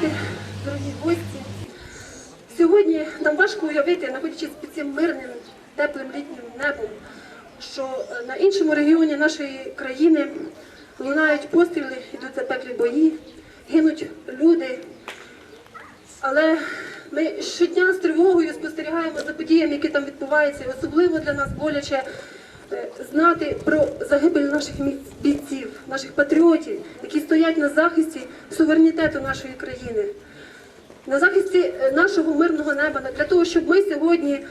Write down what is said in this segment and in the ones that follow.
діти, дорогі гості. Сьогодні нам важко уявити, знаходячись під цим мирним, теплим літнім небом, що е, на іншому регіоні нашої країни лунають постріли, йдуть запеклі бої, гинуть люди. Але ми щодня з тривогою спостерігаємо за подіями, які там відбуваються, і особливо для нас боляче знати про загибель наших бійців, наших патріотів, які стоять на захисті суверенітету нашої країни, на захисті е, нашого мирного неба, для того, щоб ми сьогодні е,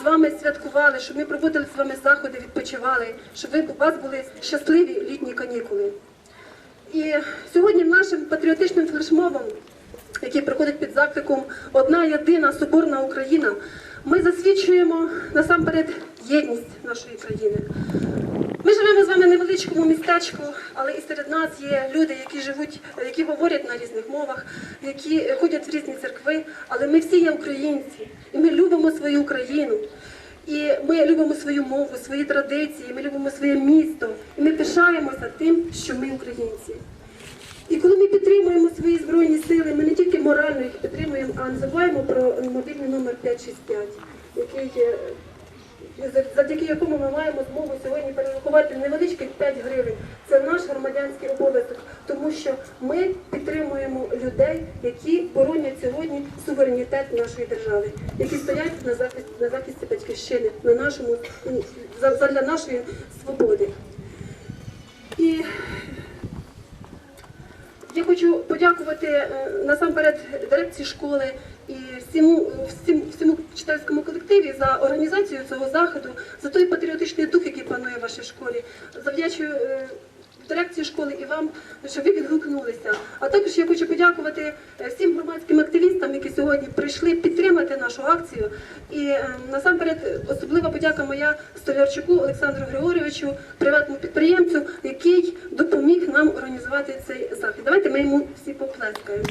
з вами святкували, щоб ми проводили з вами заходи, відпочивали, щоб ви у вас були щасливі літні канікули. І сьогодні нашим патріотичним флешмобом, який проходить під закликом Одна єдина соборна Україна, ми засвідчуємо насамперед єдність нашої країни. Ми живемо з вами в невеличкому містечку, але і серед нас є люди, які живуть, які говорять на різних мовах, які ходять в різні церкви, але ми всі є українці, і ми любимо свою Україну. І ми любимо свою мову, свої традиції, ми любимо своє місто, і ми пишаємося тим, що ми українці. І коли ми підтримуємо свої збройні сили, ми не тільки морально їх підтримуємо, а не забуваємо про мобільний номер 565, який завдяки якому ми маємо змогу сьогодні перерахувати невеличких 5 гривень. Це наш громадянський обов'язок, тому що ми підтримуємо людей, які боронять сьогодні суверенітет нашої держави, які стоять на захисті на захисті батьківщини, на нашому задля нашої свободи. І я хочу подякувати е, насамперед дирекції школи і всьому, всім, всьому читальському колективі за організацію цього заходу, за той патріотичний дух, який панує в вашій школі. Завдячую е, дирекції школи і вам, що ви відгукнулися. А також я хочу подякувати е, всім громадським активістам, які сьогодні прийшли підтримати нашу акцію. І е, насамперед особлива подяка моя Столярчуку Олександру Григорьовичу, приватному підприємцю, який допоміг нам організувати цей захід. Давайте ми йому всі поплескаємо.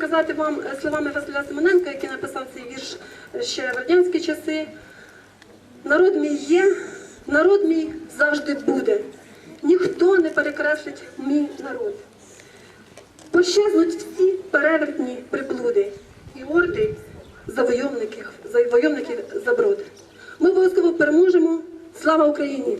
Сказати вам е, словами Василя Семененка, який написав цей вірш е, ще в радянські часи. Народ мій є, народ мій завжди буде. Ніхто не перекреслить мій народ. Пощезнуть всі перевертні приблуди і орди завойовників, завойовників заброд. Ми обов'язково переможемо. Слава Україні!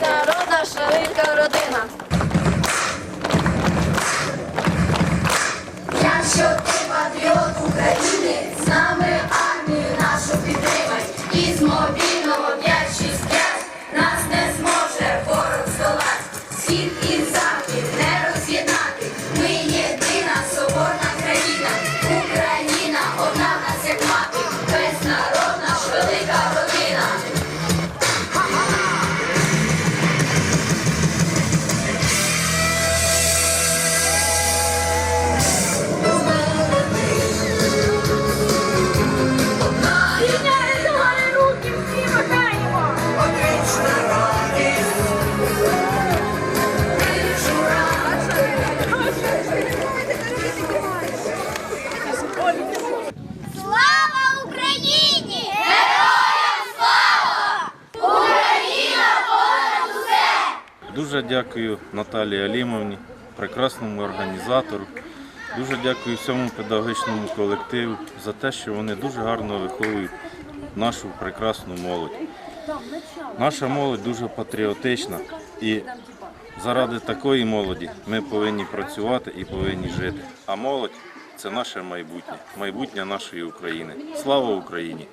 Весь рода велика родина. Якщо ти патріот України, з нами Дуже дякую Наталії Алімовні, прекрасному організатору. Дуже дякую всьому педагогічному колективу за те, що вони дуже гарно виховують нашу прекрасну молодь. Наша молодь дуже патріотична і заради такої молоді ми повинні працювати і повинні жити. А молодь це наше майбутнє, майбутнє нашої України. Слава Україні!